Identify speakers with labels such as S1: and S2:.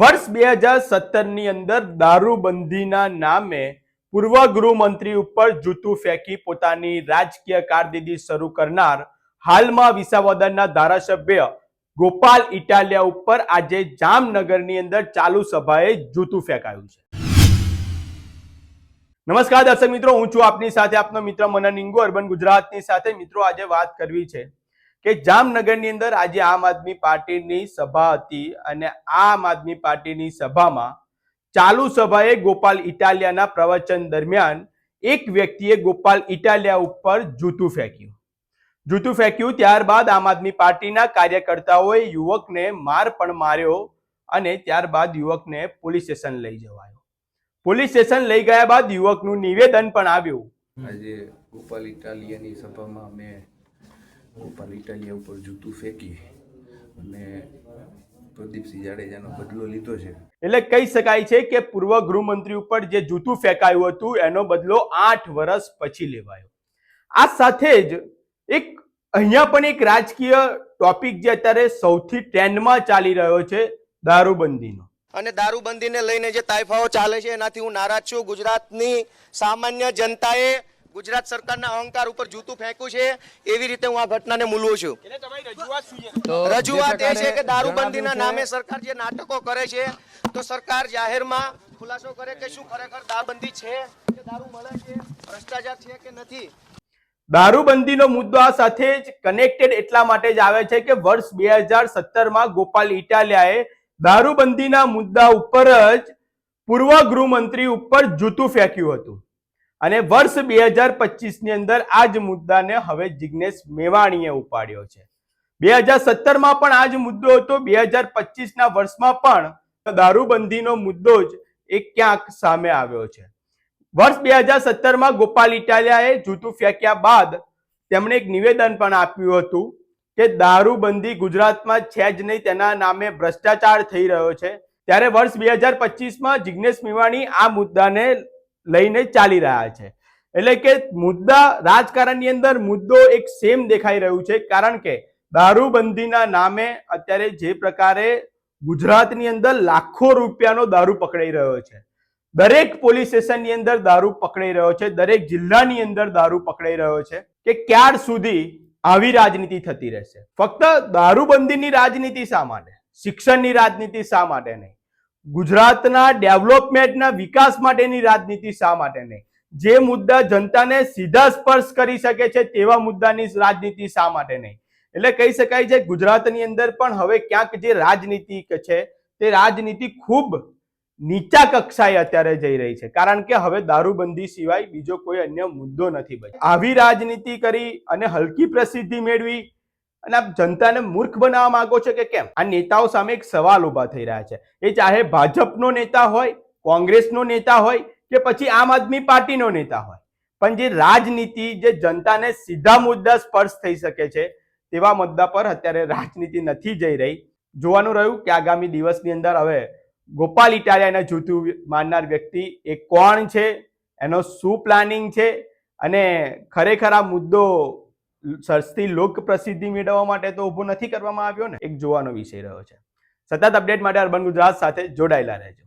S1: વર્ષ બે હજાર સત્તરની અંદર દારૂબંધીના નામે પૂર્વ ગૃહમંત્રી ઉપર જૂતું ફેંકી પોતાની રાજકીય કારકિર્દી શરૂ કરનાર હાલમાં વિસાવદરના ધારાસભ્ય ગોપાલ ઇટાલિયા ઉપર આજે જામનગરની અંદર ચાલુ સભાએ જૂતું ફેંકાયું છે. નમસ્કાર દર્શક મિત્રો, હું છું આપની સાથે આપનો મિત્ર મનન ઇંગો, અર્બન ગુજરાતની સાથે. મિત્રો, આજે વાત કરવી છે કે જામનગરની અંદર આજે આમ આદમી પાર્ટીની સભા હતી અને આમ આદમી પાર્ટીની સભામાં ચાલુ સભાએ ગોપાલ ઇટાલિયાના પ્રવચન દરમિયાન એક વ્યક્તિએ ગોપાલ ઇટાલિયા ઉપર જૂતું ફેંક્યું. જૂતું ફેંક્યું ત્યારબાદ આમ આદમી પાર્ટીના કાર્યકર્તાઓએ યુવકને માર પણ માર્યો અને ત્યારબાદ યુવકને પોલીસ સ્ટેશન લઈ જવાયો. પોલીસ સ્ટેશન લઈ ગયા બાદ યુવકનું નિવેદન પણ આવ્યું.
S2: આજે ગોપાલ ઇટાલિયાની સભામાં મેં ગોપાલ ઇટાલિયા ઉપર જૂતું ફેંકી અને પ્રદીપસિંહ જાડેજાનો બદલો લીધો છે.
S1: એટલે કહી શકાય છે કે પૂર્વ ગૃહમંત્રી ઉપર જે જૂતું ફેંકાયું હતું એનો બદલો આઠ વર્ષ પછી લેવાયો. આ સાથે જ એક અહીંયા પણ એક રાજકીય ટોપિક જે અત્યારે સૌથી ટ્રેન્ડમાં ચાલી રહ્યો છે દારૂબંધીનો.
S3: અને દારૂબંધીને લઈને જે તાઇફાઓ ચાલે છે એનાથી હું નારાજ છું. ગુજરાતની સામાન્ય જનતાએ ગુજરાત સરકારના અહંકાર ઉપર જૂતું ફેંક્યું છે એવી રીતે હું આ ઘટનાને મૂલવું છું. રજૂઆત એ છે કે દારૂબંધીના નામે સરકાર જે નાટકો કરે છે તો સરકાર જાહેરમાં ખુલાસો કરે કે શું ખરેખર દારૂબંધી છે કે દારૂ મળે છે ભ્રષ્ટાચાર છે કે નથી?
S1: દારૂબંધીનો મુદ્દો આ સાથે જ કનેક્ટેડ એટલા માટે જ આવે છે કે વર્ષ બે હજાર સત્તરમાં ગોપાલ ઇટાલિયાએ દારૂબંધીના મુદ્દા ઉપર જ પૂર્વ ગૃહમંત્રી ઉપર જૂતું ફેંક્યું હતું. અને વર્ષ બે હજાર પચીસની અંદર આ જ મુદ્દાને હવે જિગ્નેશ મેવાણીએ ઉપાડ્યો છે. બે હજાર સત્તરમાં પણ આ જ મુદ્દો હતો. બે હજાર પચીસના વર્ષમાં પણ દારૂબંધીનો મુદ્દો જ એક ક્યાંક સામે આવ્યો છે. વર્ષ બે હજાર સત્તરમાં ગોપાલ ઇટાલિયાએ જૂતું ફેંક્યા બાદ તેમણે એક નિવેદન પણ આપ્યું હતું કે દારૂબંધી ગુજરાતમાં છે જ નહીં, તેના નામે ભ્રષ્ટાચાર થઈ રહ્યો છે. ત્યારે વર્ષ બે હજાર પચીસમાં જિગ્નેશ મેવાણી આ મુદ્દાને લઈને ચાલી રહ્યા છે. એટલે કે મુદ્દા રાજકારણની અંદર મુદ્દો એક સેમ દેખાઈ રહ્યું છે. કારણ કે દારૂબંધીના નામે અત્યારે જે પ્રકારે ગુજરાતની અંદર લાખો રૂપિયાનો દારૂ પકડાઈ રહ્યો છે. દરેક પોલીસ સ્ટેશનની અંદર દારૂ પકડાઈ રહ્યો છે. દરેક જિલ્લાની અંદર દારૂ પકડાઈ રહ્યો છે કે ક્યાર સુધી આવી રાજનીતિ થતી રહેશે? ફક્ત દારૂબંધીની રાજનીતિ શા માટે? શિક્ષણની રાજનીતિ શા માટે નહીં? ગુજરાતના ડેવલપમેન્ટના વિકાસ માટેની રાજનીતિ શા માટે નહીં? જે મુદ્દા જનતાને સીધા સ્પર્શ કરી શકે છે તેવા મુદ્દાની રાજનીતિ શા માટે નહીં? એટલે કહી શકાય છે ગુજરાતની અંદર પણ હવે ક્યાંક જે રાજનીતિ છે તે રાજનીતિ ખૂબ નીચા કક્ષાએ અત્યારે જઈ રહી છે. કારણ કે હવે દારૂબંધી સિવાય બીજો કોઈ અન્ય મુદ્દો નથી બચ્યો. આવી રાજનીતિ કરી અને હલકી પ્રસિદ્ધિ મેળવી અને આપ જનતાને મૂર્ખ બનાવવા માંગો છો કે કેમ? આ નેતાઓ સામે એક સવાલ ઊભા થઈ રહ્યા છે. એ ચાહે ભાજપનો નેતા હોય, કોંગ્રેસનો નેતા હોય કે પછી આમ આદમી પાર્ટીનો નેતા હોય. પણ જે રાજનીતિ, જે જનતાને સીધા મુદ્દા સ્પર્શ થઈ શકે છે, તેવા મુદ્દા પર અત્યારે રાજનીતિ નથી જઈ રહી. જોવાનું રહ્યું કે આગામી દિવસની અંદર હવે ગોપાલ ઇટાલિયાના જૂતું માનનાર વ્યક્તિ એ કોણ છે? એનો શું પ્લાનિંગ છે? અને ખરેખર આ મુદ્દો સસ્તી લોક પ્રસિદ્ધિ મેળવવા માટે તો ઊભો નથી કરવામાં આવ્યો ને? એક જોવાનો વિષય રહ્યો છે. સતત અપડેટ માટે અર્બન ગુજરાત સાથે જોડાયેલા રહેજો.